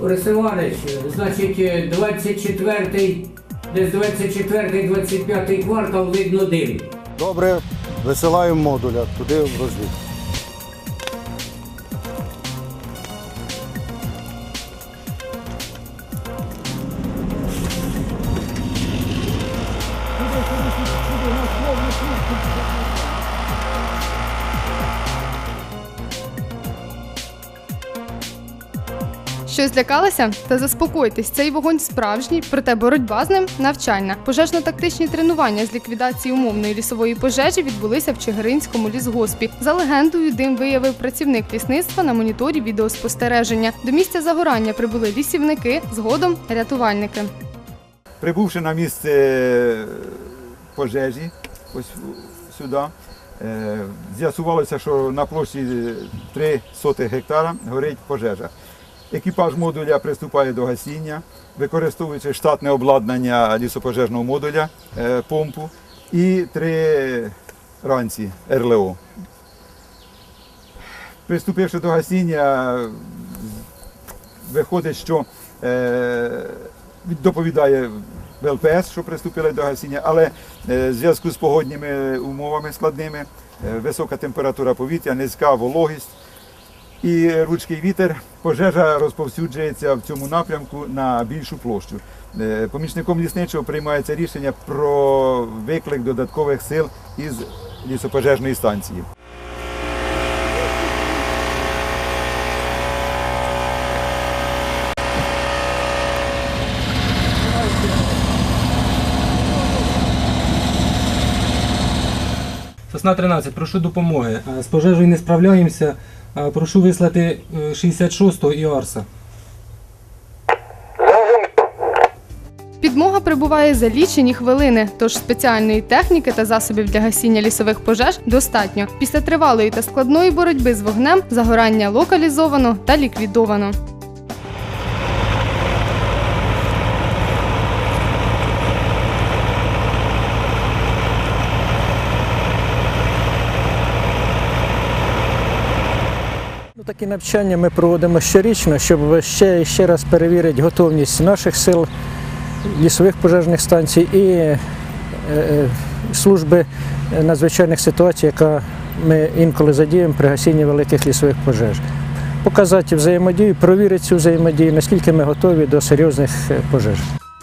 Борис значить, 24-й, десь 24-25 квартал видно дим. Добре, висилаємо модуля туди в розвідку. Що злякалися? Та заспокойтесь, цей вогонь справжній, проте боротьба з ним навчальна. Пожежно-тактичні тренування з ліквідації умовної лісової пожежі відбулися в Чигиринському лісгоспі. За легендою, дим виявив працівник лісництва на моніторі відеоспостереження. До місця загорання прибули лісівники, згодом рятувальники. Прибувши на місце пожежі, ось сюди, е, з'ясувалося, що на площі 3 сотих гектара горить пожежа. Екіпаж модуля приступає до гасіння, використовуючи штатне обладнання лісопожежного модуля, е, помпу і три ранці РЛО. Приступивши до гасіння, виходить, що е, доповідає ВЛПС, що приступили до гасіння, але е, в зв'язку з погодніми умовами складними, висока температура повітря, низька вологість і ручкий вітер, пожежа розповсюджується в цьому напрямку на більшу площу. Е, Помічником лісничого приймається рішення про виклик додаткових сил із лісопожежної станції. Сосна 13, прошу допомоги. Е, З пожежею не справляємося. Е, Прошу вислати е, 66-го і Підмога прибуває за лічені хвилини, тож спеціальної техніки та засобів для гасіння лісових пожеж достатньо. Після тривалої та складної боротьби з вогнем загорання локалізовано та ліквідовано. Такі навчання ми проводимо щорічно, щоб ще ще раз перевірити готовність наших сил, лісових пожежних станцій і е, е, служби надзвичайних ситуацій, яка ми інколи задіємо при гасінні великих лісових пожеж. Показати взаємодію, провірити цю взаємодію, наскільки ми готові до серйозних е, пожеж.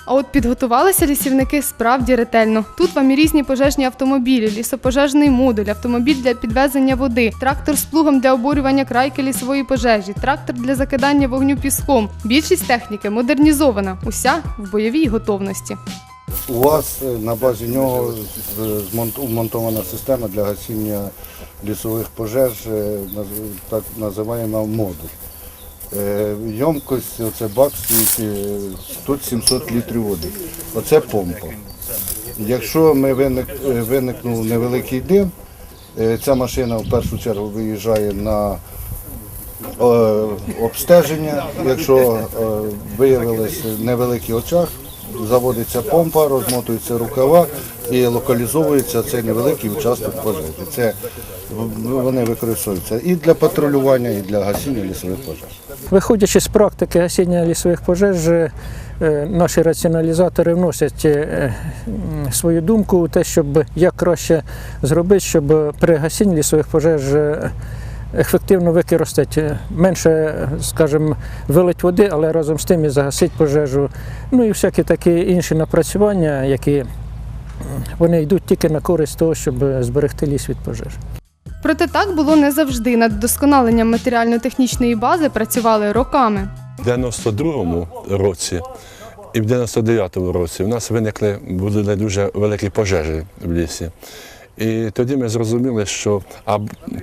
А от підготувалися лісівники справді ретельно. Тут вам і різні пожежні автомобілі, лісопожежний модуль, автомобіль для підвезення води, трактор з плугом для обурювання крайки лісової пожежі, трактор для закидання вогню піском. Більшість техніки модернізована, уся в бойовій готовності. У вас е, на базі нього вмонтована система для гасіння лісових пожеж, е, так називаємо модуль. Е, Ємкость, оце бак стоїть е, тут 700 літрів води. Оце помпа. Якщо ми виник, е, виникнув невеликий дим, е, ця машина в першу чергу виїжджає на обстеження. Якщо виявилось невеликий очаг, заводиться помпа, розмотуються рукава і локалізовується цей невеликий участок пожежі. Це вони використовуються і для патрулювання, і для гасіння лісових пожеж. Виходячи з практики гасіння лісових пожеж, е, наші раціоналізатори вносять е, свою думку у те, щоб як краще зробити, щоб при гасінні лісових пожеж е, ефективно використати менше, скажімо, вилить води, але разом з тим і загасити пожежу. Ну і всякі такі інші напрацювання, які вони йдуть тільки на користь того, щоб зберегти ліс від пожеж. Проте так було не завжди. Над досконаленням матеріально-технічної бази працювали роками. В 92-му році і в 99-му році в нас виникли були дуже великі пожежі в лісі. І тоді ми зрозуміли, що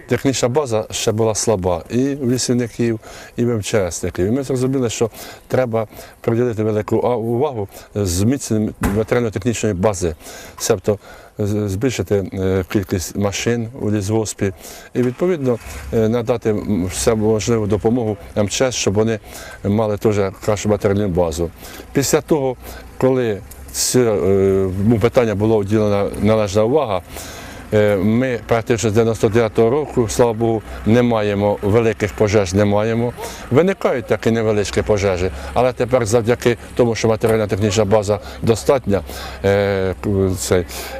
технічна база ще була слаба і в лісівників, і в МЧСників. І ми зрозуміли, що треба приділити велику увагу зміцненню матеріально-технічної бази, себто збільшити е, кількість машин у лісгоспі і відповідно е, надати все можливу допомогу МЧС, щоб вони мали теж кращу матеріальну базу. Після того, коли цьому питання була уділена належна увага, Е, Ми практично з 99-го року, слава Богу, не маємо великих пожеж, не маємо. Виникають такі невеличкі пожежі, але тепер завдяки тому, що матеріально-технічна база достатня, е,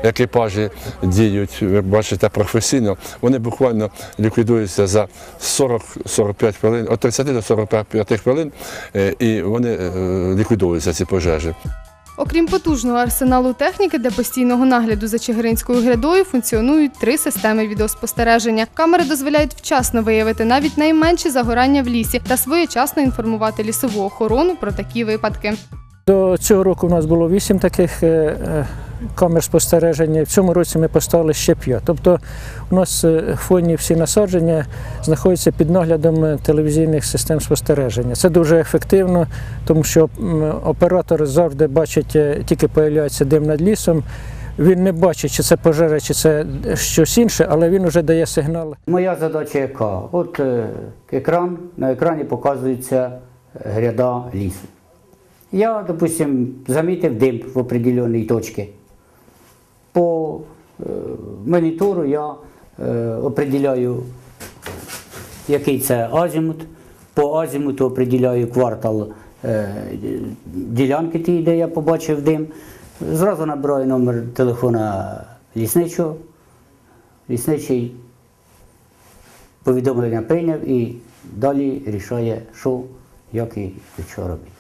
екіпажі діють, ви бачите, професійно, вони буквально ліквідуються за 40-45 хвилин, від 30 до 45 хвилин, е, і вони е, ліквідуються ці пожежі. Окрім потужного арсеналу техніки для постійного нагляду за Чигиринською грядою функціонують три системи відеоспостереження. Камери дозволяють вчасно виявити навіть найменші загорання в лісі та своєчасно інформувати лісову охорону про такі випадки. До цього року у нас було вісім таких е, е, камер спостереження. В цьому році ми поставили ще п'ять. Тобто у нас е, фонні всі насадження знаходяться під наглядом е, телевізійних систем спостереження. Це дуже ефективно, тому що оператор завжди бачить, е, тільки появляється дим над лісом. Він не бачить, чи це пожежа, чи це щось інше, але він вже дає сигнал. Моя задача яка? От екран, на екрані показується гряда лісу. Я, допустим, замітив дим в определеній точці. По е, монітору я е, определяю, який це азімут. По азімуту определяю квартал е, ділянки тієї, де я побачив дим. Зразу набираю номер телефона лісничого. Лісничий повідомлення прийняв і далі рішає, що, як і що робити.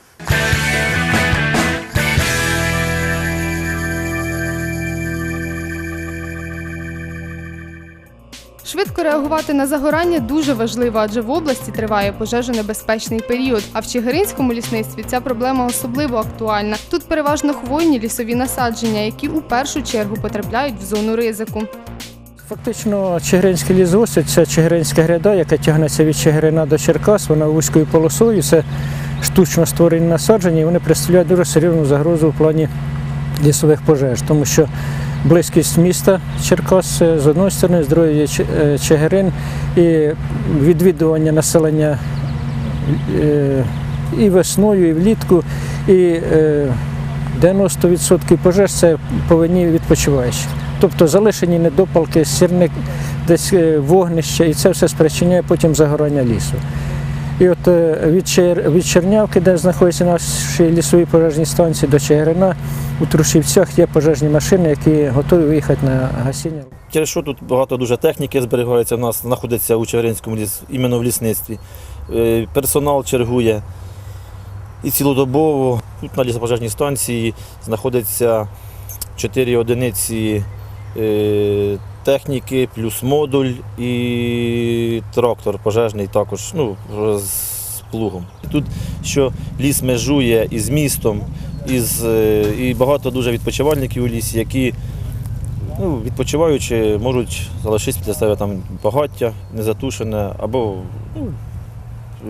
Швидко реагувати на загорання дуже важливо, адже в області триває пожежонебезпечний період. А в Чигиринському лісництві ця проблема особливо актуальна. Тут переважно хвойні лісові насадження, які у першу чергу потрапляють в зону ризику. Фактично, Чигиринський лісгосп – це Чигиринська гряда, яка тягнеться від Чигирина до Черкас, вона вузькою полосою, це штучно створені насадження, і вони представляють дуже серйозну загрозу в плані лісових пожеж, тому що близькість міста Черкас е, з одної сторони, з другої є е, Чигирин, і відвідування населення е, і весною, і влітку, і е, 90% пожеж це повинні відпочиваючі. Тобто залишені недопалки, сірник, десь е, вогнище, і це все спричиняє потім загорання лісу. І от е, від, Чер... від Чернявки, де знаходяться наші лісові пожежні станції, до Чигирина, у Трушівцях є пожежні машини, які готові виїхати на гасіння. Через що тут багато дуже техніки зберігається, у нас знаходиться у Чигиринському ліс, іменно в лісництві. Е, Персонал чергує і цілодобово. Тут на лісопожежній станції знаходиться 4 одиниці е, техніки, плюс модуль і трактор пожежний також ну, з плугом. Тут що ліс межує із містом, із, е, і багато дуже відпочивальників у лісі, які ну, відпочиваючи, можуть залишити після себе там багаття незатушене або ну,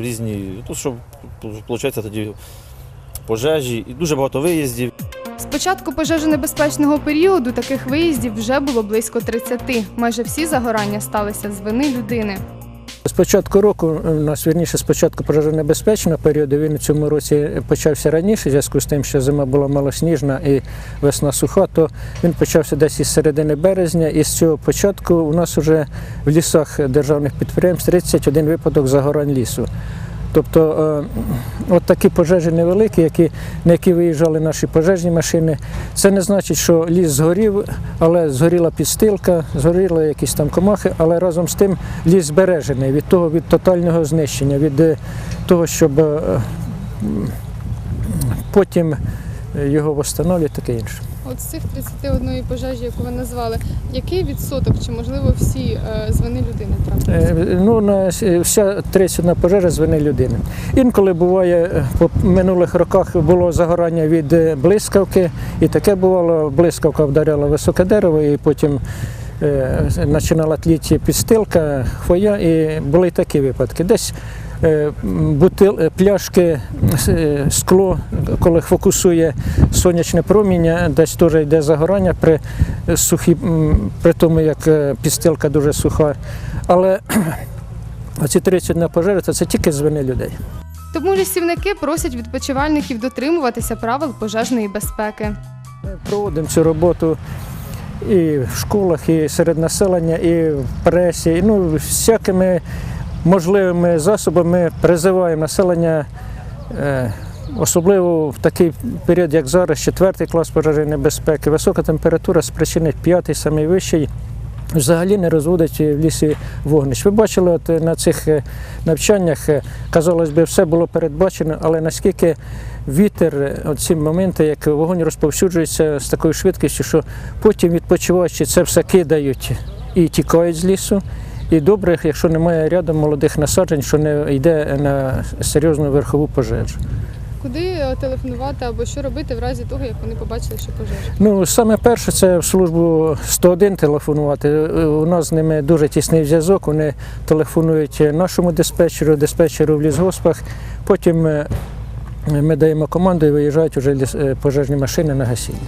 різні. Тут що виходить тоді пожежі і дуже багато виїздів. Початку пожежонебезпечного періоду таких виїздів вже було близько 30. Майже всі загорання сталися з вини людини. З початку року, у нас вірніше, з початку пожежонебезпечного періоду, він у цьому році почався раніше, в зв'язку з тим, що зима була малосніжна і весна суха, то він почався десь із середини березня. І з цього початку у нас вже в лісах державних підприємств 31 випадок загорань лісу. Тобто е, от такі пожежі невеликі, які, на які виїжджали наші пожежні машини. Це не значить, що ліс згорів, але згоріла підстилка, згоріли якісь там комахи, але разом з тим ліс збережений від того, від тотального знищення, від е, того, щоб е, потім його встановлювати, таке інше. От з цих 31 пожежі, яку ви назвали, який відсоток, чи можливо всі з вини людини трапилися? Е, Ну, на вся 31 пожежа з вини людини. Інколи буває, е, по минулих роках було загорання від е, блискавки, і таке бувало, блискавка вдаряла високе дерево, і потім е, починала тліти підстилка, хвоя, і були такі випадки. Десь е, бутил, е, пляшки, е, скло, коли фокусує сонячне проміння, десь теж йде загорання при, сухі, при тому, як е, підстилка дуже суха. Але оці 31 пожежа це, це тільки з вини людей. Тому лісівники просять відпочивальників дотримуватися правил пожежної безпеки. Ми проводимо цю роботу і в школах, і серед населення, і в пресі. І, Ну, всякими можливими засобами призиваємо населення. е, Особливо в такий період, як зараз, четвертий клас пожежної безпеки, висока температура спричинить п'ятий, самий вищий, взагалі не розводить в лісі вогнищ. Ви бачили, от е, на цих е, навчаннях, казалось би, все було передбачено, але наскільки вітер, ці моменти, як вогонь розповсюджується з такою швидкістю, що потім відпочиваючи це все кидають і тікають з лісу. І добре, якщо немає рядом молодих насаджень, що не йде на серйозну верхову пожежу. Куди е, телефонувати або що робити в разі того, як вони побачили, що пожежа? Ну, саме перше, це в службу 101 телефонувати. Е, У нас з ними дуже тісний зв'язок. Вони телефонують нашому диспетчеру, диспетчеру в лісгоспах. Потім е, ми даємо команду і виїжджають вже е, пожежні машини на гасіння.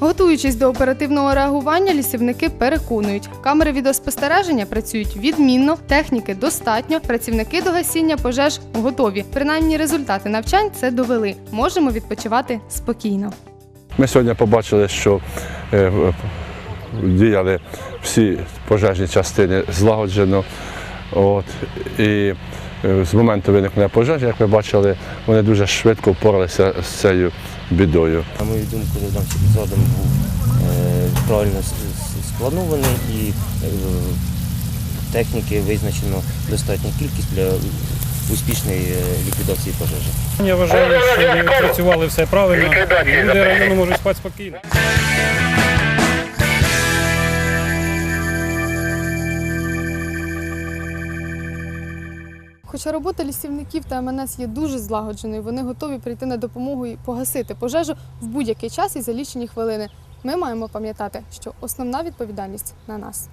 Готуючись до оперативного реагування, лісівники переконують, камери відеоспостереження працюють відмінно, техніки достатньо, працівники до гасіння пожеж готові. Принаймні результати навчань це довели. Можемо відпочивати спокійно. Ми сьогодні побачили, що е, діяли всі пожежні частини злагоджено. От, і е, з моменту виникнення пожежі, як ми бачили, вони дуже швидко впоралися з цією бідою. На мою думку, задум був е, правильно спланований і е, техніки визначено достатня кількість для успішної е, ліквідації пожежі. Я вважаю, що ми працювали все правильно. Люди району можуть спати спокійно. Хоча робота лісівників та МНС є дуже злагодженою, вони готові прийти на допомогу і погасити пожежу в будь-який час і за лічені хвилини. Ми маємо пам'ятати, що основна відповідальність на нас.